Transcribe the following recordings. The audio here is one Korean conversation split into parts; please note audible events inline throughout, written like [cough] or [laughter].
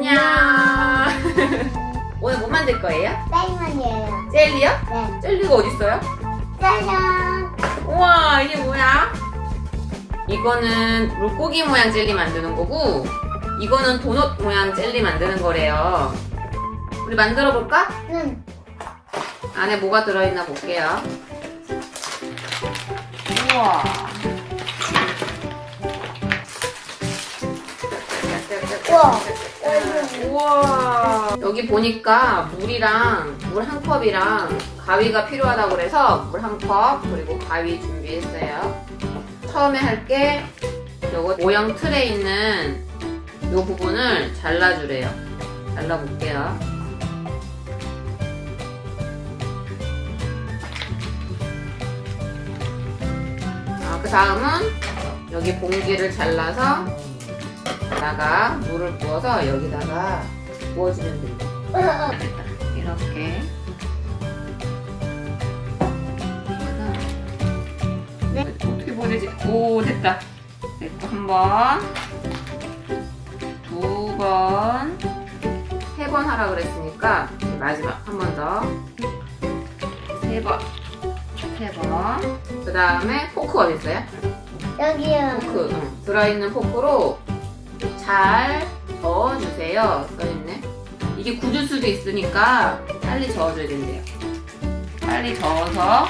안녕. [laughs] 오늘 뭐 만들 거예요? 쌀만이에요. 젤리요? 네. 젤리가 어디 있어요? 짜잔. 우와 이게 뭐야? 이거는 물고기 모양 젤리 만드는 거고 이거는 도넛 모양 젤리 만드는 거래요. 우리 만들어 볼까? 응. 안에 뭐가 들어있나 볼게요. 우와. 우와. 우와. 여기 보니까 물이랑 물 한 컵이랑 가위가 필요하다고 그래서 물 한 컵 그리고 가위 준비했어요. 처음에 할 게 요거 모형 틀에 있는 요 부분을 잘라주래요. 잘라볼게요. 아, 그 다음은 여기 봉지를 잘라서 여기다가 물을 부어서 여기다가 부어주면 됩니다. 이렇게. 네. 어떻게 보내지? 오, 됐다. 됐고, 한 번, 두 번, 세 번 하라 그랬으니까, 마지막 한 번 더, 세 번, 세 번. 그 다음에 포크 어디 있어요? 여기요. 포크, 응. 들어있는 포크로 잘 저어주세요. 써있네. 이게 굳을 수도 있으니까 빨리 저어줘야 된대요. 빨리 저어서,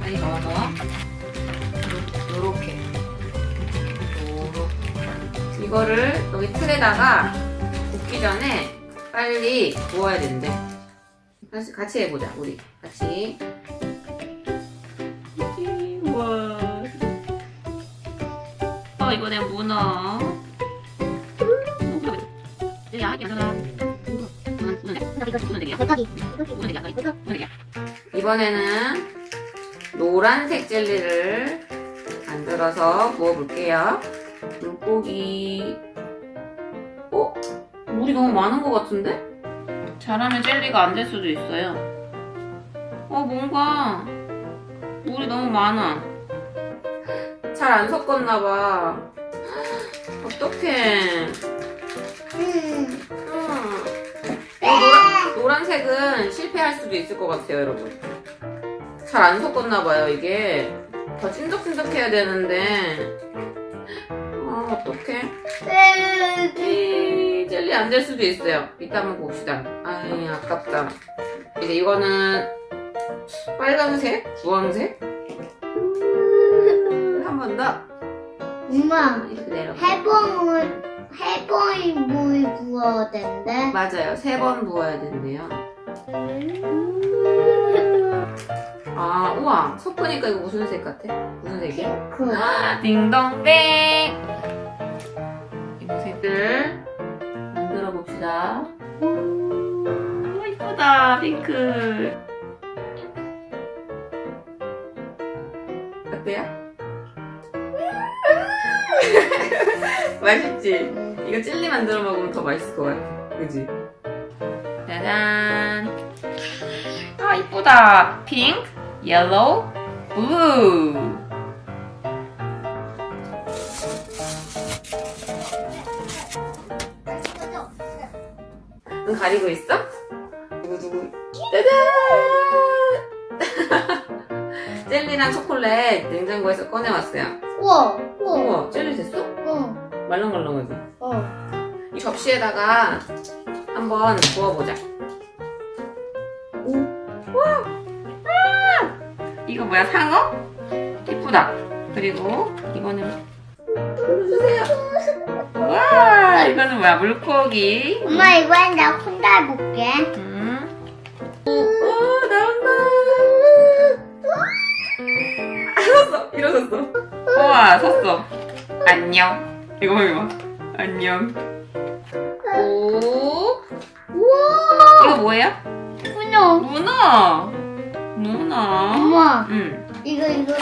빨리 저어서, 요- 요렇게. 요렇게. 이거를 여기 틀에다가 굽기 전에 빨리 구워야 된대. 같이, 해보자, 우리. 같이. 우와. 어, 이번에 문어. 이번에는 노란색 젤리를 만들어서 부어볼게요. 물고기. 어? 물이 너무 많은 것 같은데? 잘하면 젤리가 안 될 수도 있어요. 어, 뭔가 물이 너무 많아. 잘 안 섞었나봐. 어떡해. 노란, 노란색은 실패할 수도 있을 것 같아요, 여러분. 잘 안 섞었나봐요, 이게. 더 찐득찐득해야 되는데. 아, 어떡해. 이 젤리 안 될 수도 있어요. 이따 한번 봅시다. 아이, 아깝다. 이제 이거는 빨간색, 주황색. 한 번 더. 엄마, 이렇게 내려. 해봉을 해봉이 물 부어야 된대. 맞아요. 세 번 부어야 된대요. 아, 우와. 섞으니까 이거 무슨 색 같아? 무슨 색이야? 핑크. 딩동댕! 이 색들 만들어 봅시다. 오, 이쁘다. 핑크. 어때요? [laughs] 맛있지? 이거 젤리 만들어 먹으면 더 맛있을 것 같아. 그지? 짜잔. 아, 이쁘다. 핑크, 옐로우, 블루. 눈 가리고 있어? 두구두구. 짜잔! [laughs] 젤리랑 초콜릿 냉장고에서 꺼내왔어요. 우와, 우와, 우와, 젤리 됐어? 어, 말랑말랑하지? 어. 이 접시에다가 한번 부어보자. 오, 와! 아! 이거 뭐야, 상어? 이쁘다. 그리고 이거는 눌러주세요. 와, 이거는 뭐야, 물고기. 엄마 이번엔 나 혼자 해볼게. 음. 오, 나온다. 아, 섰어. 일어섰어. 우와, 섰어. 안녕. 이거 봐, 이거 봐. 안녕. 오. 우와, 이거 뭐예요? 문어. 문어. 문어. 엄마, 응. 이거 이거.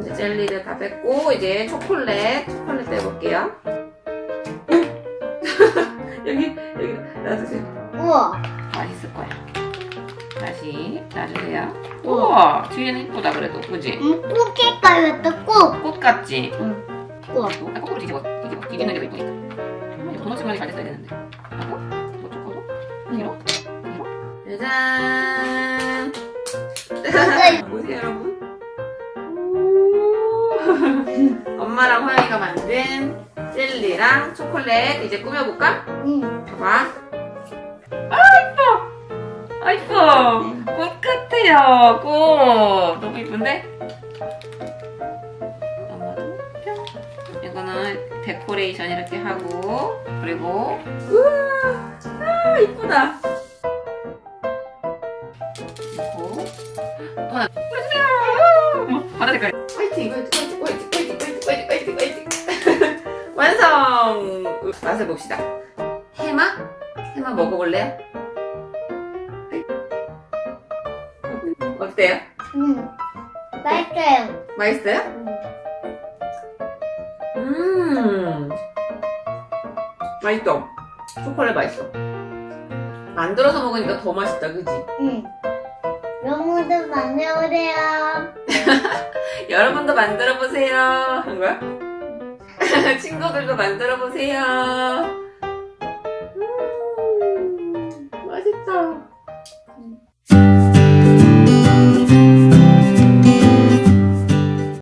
이제 젤리를 다 뺐고 이제 초콜릿 초콜릿 떼볼게요. [laughs] 여기 여기 놔주세요. 우와, 맛있을 거야. 다시 놔주세요. 우와 뒤에는 이쁘다 그래도 그지? 음, 꽃게까지 또 꼭. 꽃 같지? 응, 꼭. 아, 거꾸로 뒤집어 게더 이쁘니까. 음, 이거 도넛 모양이 잘 됐어야 되는데. 하고, 뭐 초코도? 이로? 이로? 짜잔! [laughs] 보세요, 여러분. 오. [laughs] 엄마랑 호영이가 만든 젤리랑 초콜릿 이제 꾸며볼까? 응. 봐봐. 아, 이뻐. 꽃 같아요, 꽃. 너무 이쁜데? 이거는 데코레이션 이렇게 하고, 그리고, 우와, 아, 이쁘다. 그리고, 어, 보여주세요. 어머, 바다 색깔. 화이팅, 화이팅, 화이팅, 화이팅, 화이팅, 화이팅, 화이팅, 화이팅. [laughs] 완성! 맛을 봅시다. 해마? 해마 먹어볼래요? 어때요? 응. 맛있어요. 맛있어요? 응. 음. 맛있어. 초콜릿 맛있어. 만들어서 먹으니까 더 맛있다, 그지? 응. 여러분들 만나오세요. 여러분도 [laughs] 만들어 보세요. 한 거야? [laughs] 친구들도 만들어 보세요.